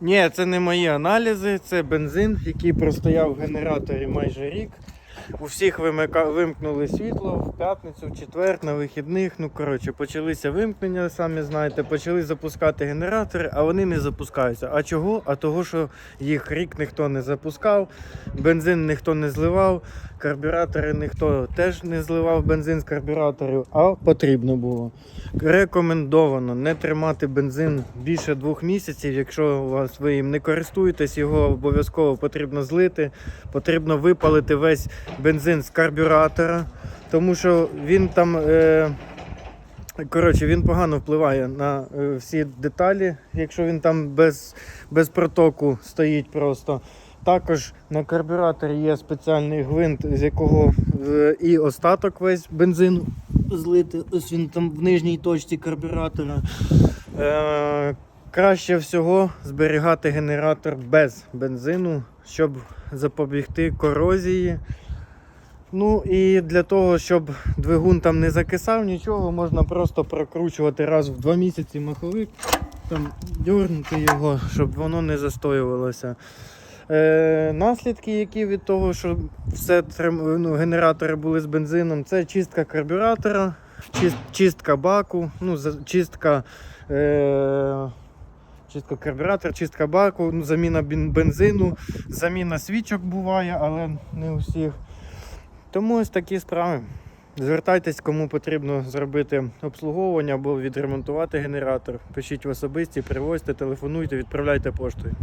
Ні, це не мої аналізи, це бензин, який простояв в генераторі майже рік. У всіх вимика... вимкнули світло в п'ятницю, в четвер, на вихідних. Ну, коротше, почалися вимкнення, самі знаєте, почали запускати генератори, а вони не запускаються. А чого? А того, що їх рік ніхто не запускав, бензин ніхто не зливав, карбюратори ніхто теж не зливав бензин з карбюраторів, а потрібно було. Рекомендовано не тримати бензин більше двох місяців. Якщо у вас ви їм не користуєтесь, його обов'язково потрібно злити. Потрібно випалити весь бензин з карбюратора, тому що він там. Е- Коротше, він погано впливає на е, всі деталі, якщо він там без, без протоку стоїть просто. Також на карбюраторі є спеціальний гвинт, з якого е, і остаток весь бензину злити. Ось він там в нижній точці карбюратора. Е, краще всього зберігати генератор без бензину, щоб запобігти корозії. Ну і для того, щоб двигун там не закисав, нічого, можна просто прокручувати раз в два місяці маховик, там дьорнути його, щоб воно не застоювалося. Е, наслідки, які від того, що все ну, генератори були з бензином, це чистка карбюратора, чист, чистка баку, ну, чистка. Е, Чистка карбюратора, чистка баку, ну, заміна бензину, заміна свічок буває, але не у всіх. Тому ось такі справи. Звертайтесь, кому потрібно зробити обслуговування або відремонтувати генератор. Пишіть в особисті, привозьте, телефонуйте, відправляйте поштою.